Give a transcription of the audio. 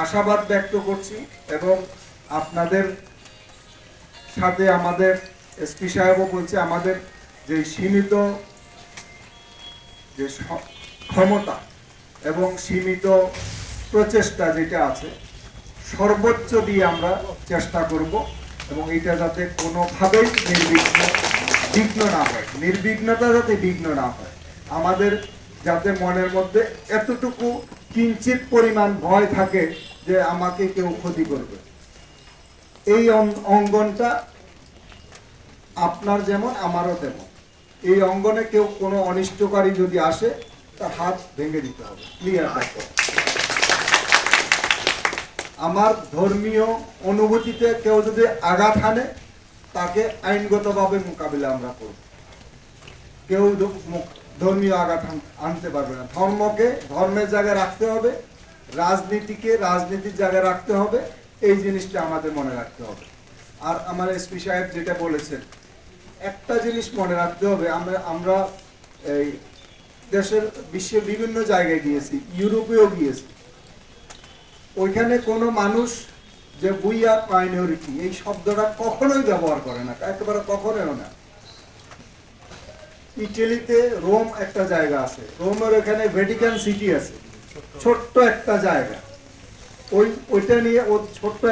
আশাবাদ ব্যক্ত করছি এবং আপনাদের সাথে আমাদের এসপি সাহেবও বলছে, আমাদের যে সীমিত যে ক্ষমতা এবং সীমিত প্রচেষ্টা যেটা আছে, সর্বোচ্চ দিয়ে আমরা চেষ্টা করব এবং এটা যাতে কোনোভাবেই নির্বিঘ্ন, বিঘ্ন না হয়। নির্বিঘ্নতা যাতে বিঘ্ন না হয়। আমাদের যাতে মনের মধ্যে এতটুকু কিঞ্চিত পরিমাণ ভয় থাকে যে আমাকে কেউ ক্ষতি করবে। এই অঙ্গনটা আপনার যেমন, আমারও তেমন। এই অঙ্গনে কেউ কোনো অনিষ্টকারী যদি আসে, তার হাত ভেঙে দিতে হবে। ক্লিয়ার দেখো আমার ধর্মীয় অনুভূতিতে কেউ যদি আঘাত হানে, তাকে আইনগতভাবে মোকাবিলা আমরা করব। কেউ ধর্মীয় আঘাত আনতে পারবে না। ধর্মকে, ধর্মের জায়গায় রাখতে হবে, রাজনীতিকে, রাজনীতির জায়গায় রাখতে হবে, এই জিনিসটা আমাদের মনে রাখতে হবে। আর আমার এসপি সাহেব যেটা বলেছেন, একটা জিনিস মনে রাখতে হবে, আমরা আমরা এই দেশের, বিশ্বের বিভিন্ন জায়গায় গিয়েছি, ইউরোপেও গিয়েছি। ওইখানে কোনো মানুষ যে উই আর মাইনরিটি এই শব্দটা কখনোই ব্যবহার করে না, একেবারে কখনোই না। ইটালিতে রোম একটা জায়গা আছে। রোমের ওখানে ভ্যাটিকান সিটি আছে। ছোট্ট একটা জায়গা। ওই ওইটা নিয়ে ও ছোট্ট